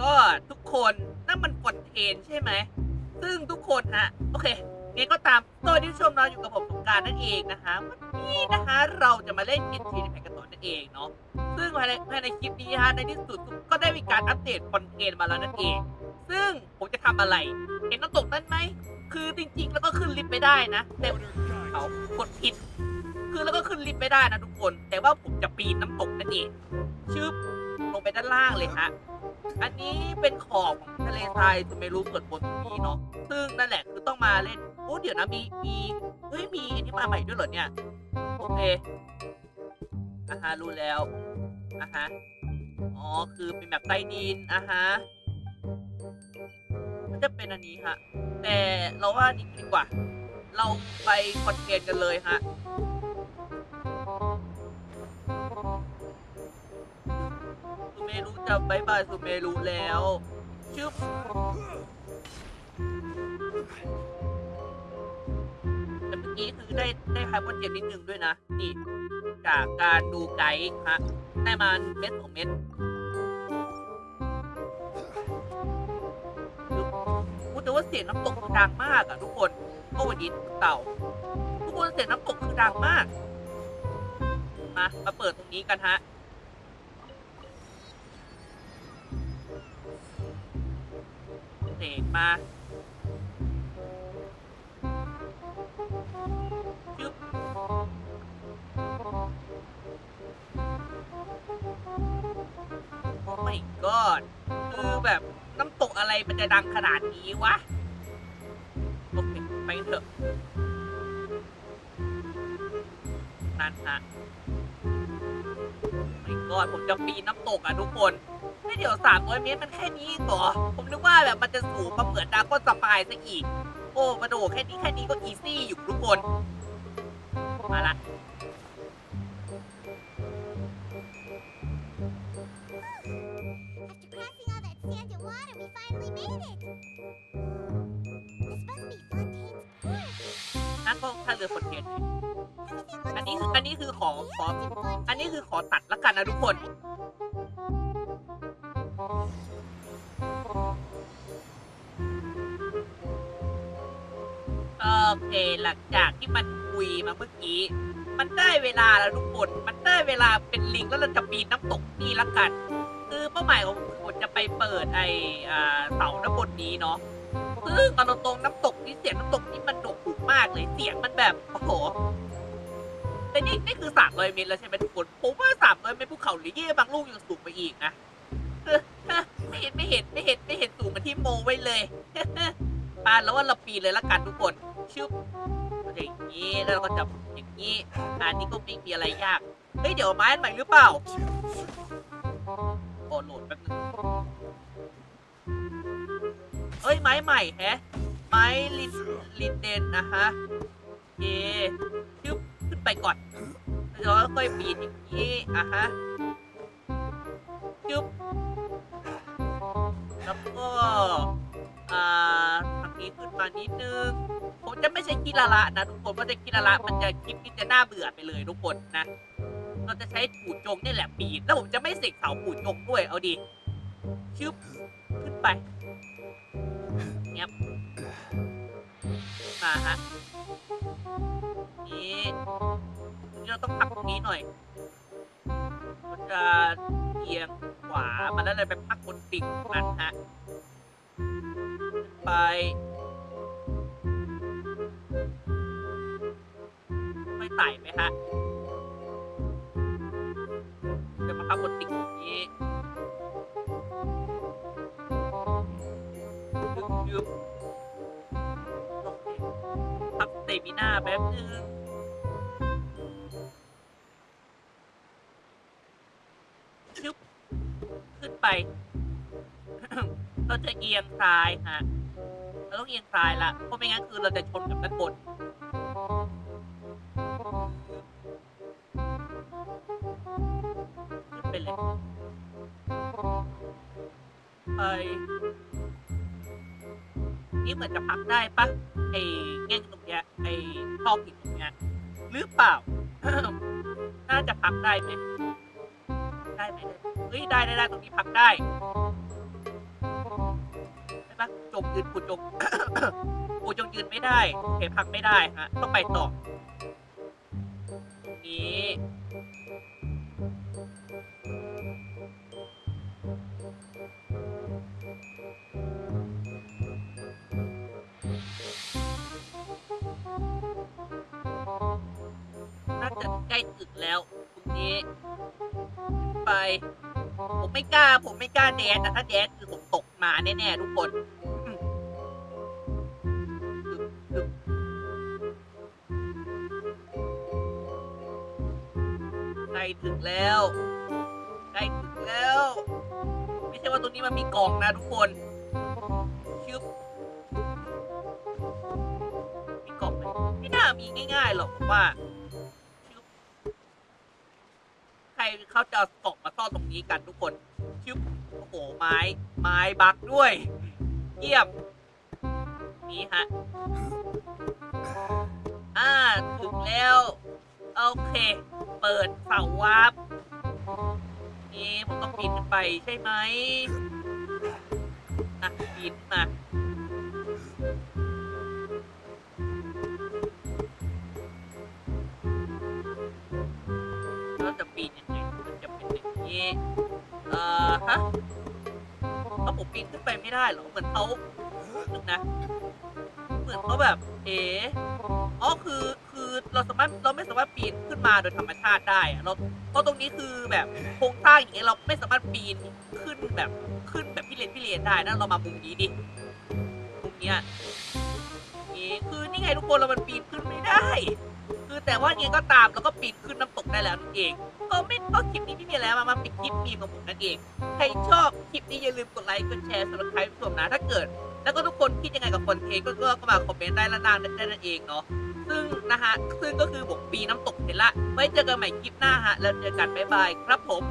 god ทุกคนนั่นมันฟอนเทนใช่ไหม ซึ่งทุกคนฮะ โอเคงั้นก็ตามตัวที่ชมเราอยู่กับผมสงการนั่นเองนะคะ วันนี้นะคะเราจะมาเล่นเกมทีในแผ่นกันต่อนั่นเองเนาะ ซึ่งภายในภายในคลิปนี้ฮะในที่สุดก็ได้มีการอัปเดตคอนเทนต์มาแล้วนั่นเอง ซึ่งผมจะทำอะไร เห็นน้ำตกนั่นไหม คือจริงๆ แล้วก็ขึ้นลิฟต์ไม่ได้นะ แต่เขากดผิด คือแล้วก็ขึ้นลิฟต์ไม่ได้นะทุกคน แต่ว่าผมจะปีนน้ำตกนั่นเองชึบลงไปด้านล่างเลยฮะ อันนี้เป็นขอบของทะเลทรายซูเมรุเปิดบนตรงนี้เนาะ ซึ่งนั่นแหละคือต้องมาเล่น โอ้ เดี๋ยวนะมี มี เฮ้ย มีอันนี้มาใหม่ด้วยเหรอเนี่ย โอเคอ่าฮะรู้แล้วอ่าฮะ อ๋อ คือเป็นแบบใต้ดินอ่าฮะมันจะเป็นอันนี้ฮะ แต่เราว่านี่ดีกว่า เราไปคอนเทนต์กันเลยฮะ ซูเมรุจะบายบายซูเมรุแล้วชึบแต่เมื่อกี้คือได้ได้ไฮบอนเจมนิดนึงด้วยนะ นี่ จากการดูไกด์ฮะ ได้มาเม็ดสองเม็ดพูดแต่ว่าเสียงน้ำตกคือดังมากอะทุกคนโอวันนี้เต่า ทุกคนเสียงน้ำตกคือดังมาก มา มาเปิดตรงนี้กันฮะ เสกมาชึบโอ้ไม่กอดคือแบบน้ำตกอะไรมันจะดังขนาดนี้วะ โอเค ไปเถอะ นั่นฮะไม่กอดผมจะปีนน้ำตกอะทุกคน ไม่เดี๋ยวสามร้อยเมตรมันแค่นี้เองเหรอ ผมนึกว่าแบบมันจะสูงมาเหมือนดราก้อนสปายซะอีก โอ้มาโดดแค่นี้แค่นี้ก็อีซี่อยู่ทุกคน มาละ After crossing all that sand and water, we finally made it. This must be Fontaine's Park. นั่นก็ท่าเรือฝนเทียน Everything อัน looks นี้ so คืออันนี้คือขอขอ obvious in Fontaine's อันนี้คือขอตัดละกันนะทุกคน โอเค หลังจากที่มันคุยมาเมื่อกี้ มันได้เวลาแล้วทุกคน มันได้เวลาเป็นลิงแล้วเราจะปีนน้ำตกนี่ละกัน คือเป้าหมายของผมจะไปเปิดไอเสาน้ำบนนี้เนาะซึ่งตอนตรงน้ำตกนี่เสียงน้ำตกนี่มันโดดหูมากเลย เสียงมันแบบโอ้โหแต่นี่นี่คือ300เมตรแล้วใช่ไหมทุกคน ผมว่า300เมตรภูเขาหรือเย่บางลูกยังสูงไปอีกนะไม่เห็นไม่เห็นไม่เห็นไม่เห็นสูงมือนที่โมไว้เลยปานแล้วว่าเราปีนเลยละกันทุกคน ชึบอย่างนี้แล้วเราก็จับอย่างนี้อันนี้ก็ไม่มีอะไรยากเฮ้ยเดี๋ยวไม้อันใหม่หรือเปล่าโอโหลดแป๊บนึงเอ้ยไม้ใหม่แฮะไม้ลินลินเดนนะฮะโอชึบขึ้นไปก่อนแล้วก็ค่อยปีนอย่างนี้อะฮะชึบแล้วก็อ่าทางนี้ขึ้นมานิดนึง ผมจะไม่ใช้กีฬาละนะทุกคนเพราะจะกีฬาละมันจะคลิปนี้จะน่าเบื่อไปเลยทุกคนนะ เราจะใช้ปูจงนี่แหละปีนแล้วผมจะไม่เสกเสาปูจงด้วยเอาดีชึบขึ้นไปเงียบมาฮะนี่นี่เราต้องพักตรงนี้หน่อยมันจะเอียงขวามาแล้วเลยไปพักบนปิงนั่นฮะไป ไม่ไหมฮะจะมาพับบนติ๊กอย่างนี้ยึบยึบโอเคพักสเตมิน่าแป๊บนึงชึบขึ้นไป เราจะเอียงซ้ายฮะ เราต้องเอียงซ้ายละเพราะไม่งั้นคือเราจะชนกับด้านบน ไปเลย ไป นี่เหมือนจะพักได้ปะไอ้แง่งตรงเนี้ยไอ้ท่อผิดตรงเนี้ยหรือเปล่า น่าจะพักได้ไหมได้ไหมเฮ้ยได้ได้ได้ตรงนี้พักได้งยืนปูจงปูจงยืนไม่ได้โอเคพักไม่ได้ฮะต้องไปต่อตรงนี้ จะใกแล้วตรงนี้ ไป ผมไม่กล้า ผมไม่กล้าแดนแต่ถ้าแดนคือผมตกมาแน่ๆทุกคนใกล้ถึงแล้วใกล้ถึงแล้ว ไม่ใช่ว่าตรงนี้มันมีกล่องนะทุกคนชึบมีกล่องไหมไม่น่ามีง่ายๆหรอกผมว่า เขาจะเอากมาซ่อนตรงนี้กันทุกคนชึบโอ้โหไม้ไม้บักด้วยเยี่ยมนี่ฮะอ่าถึงแล้วโอเค เปิดเสาวาร์ปนี่ผมต้องปีนขึ้นไปใช่ไหมอะปีนขึ้นมา เอ่อฮะแล้วผมปีนขึ้นไปไม่ได้เหรอเหมือนเขานึงนะ เหมือนเขาแบบ เอ๋อ๋อคือคือเราสามารถเราไม่สามารถปีนขึ้นมาโดยธรรมชาติได้อะเราเพราะตรงนี้คือแบบโครงสร้างอย่างเงี้ยเราไม่สามารถปีนขึ้นแบบขึ้นแบบพี่เลนพี่เลนได้นะเรามามุมนี้ดิมุมเนี้ยนี่คือนี่ไงทุกคนเรามันปีนขึ้นไม่ได้ คือแต่ว่าไงก็ตามเราก็ปีนขึ้นน้ำตกได้แล้วนั่นเอง ก็ไม่ก็คลิปนี้ไม่มีแล้วมามาปิดคลิปมีของผมนั่นเองใครชอบคลิปนี้อย่าลืมกดไลค์กดแชร์สำหรับใครผู้ชมนะถ้าเกิด แล้วก็ทุกคนคิดยังไงกับคอนเทนต์ก็ก็มาคอมเมนต์ได้ละนานได้นั่นเองเนาะซึ่งนะฮะซึ่งก็คือผมปีน้ำตกเสร็จละไว้เจอกันใหม่คลิปหน้าฮะแล้วเจอกันบ๊ายบายครับผม